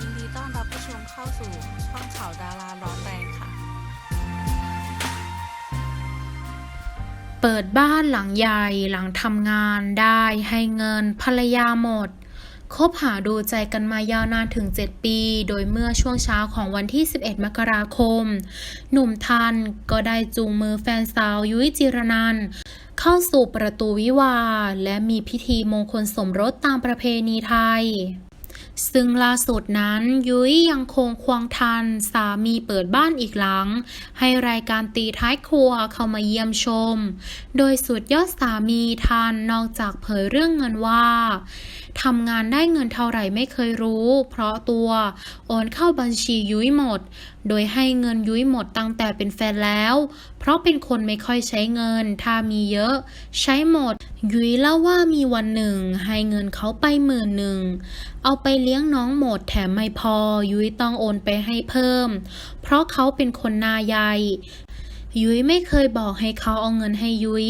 ยินดีต้อนรับผู้ชมเข้าสู่ช่องข่าวดาราร้อนแรงค่ะ เปิดบ้านหลังใหญ่หลังทำงานได้ให้เงินภรรยาหมดคบหาดูใจกันมายาวนานถึง 7 ปี โดยเมื่อช่วงเช้าของวันที่ 11 มกราคม หนุ่มทันก็ได้จูงมือแฟนสาวยุ้ยจิรนันเข้าสู่ประตูวิวา และมีพิธีมงคลสมรสตามประเพณีไทย ซึ่งล่าสุดนั้นยุ้ยยังคงควงทัน สามีเปิดบ้านอีกหลัง ให้รายการตีท้ายครัวเข้ามาเยี่ยมชม โดยสุดยอดสามีทันนอกจากเผยเรื่องเงินว่า ทำงานได้เงินเท่าไหร่ไม่เคยรู้ เพราะตัวโอนเข้าบัญชียุ้ยหมด โดยให้เงินยุ้ยหมดตั้งแต่เป็นแฟนแล้ว เพราะเป็นคนไม่ค่อยใช้เงิน ถ้ามีเยอะ ใช้หมด ยุ้ยเล่าว่ามีวันหนึ่ง ให้เงินเขาไปหมื่นหนึ่ง เอาไปเลี้ยงน้องหมดแถมไม่พอ ยุ้ยต้องโอนไปให้เพิ่ม เพราะเขาเป็นคนนาใหญ่ยุ้ยไม่เคยบอกให้เขาเอาเงินให้ยุ้ย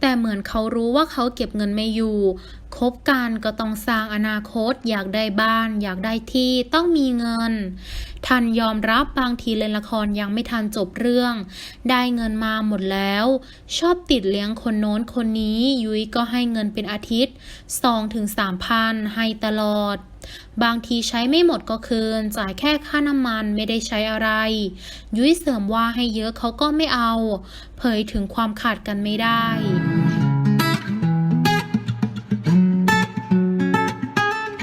แต่เหมือนเขารู้ว่าเขาเก็บเงินไม่อยู่ คบกันก็ต้องสร้างอนาคต อยากได้บ้าน อยากได้ที่ต้องมีเงิน ทันยอมรับบางทีเล่นละครยังไม่ทันจบเรื่อง ได้เงินมาหมดแล้ว ชอบติดเลี้ยงคนโน้นคนนี้ ยุ้ยก็ให้เงินเป็นอาทิตย์2ถึง3พันให้ตลอด บางทีใช้ไม่หมดก็คืน จ่ายแค่ค่าน้ำมันไม่ได้ใช้อะไร ยุ้ยเสริมว่าให้เยอะเขาก็ไม่เอา เผยถึงความขาดกันไม่ได้ Mm-hmm.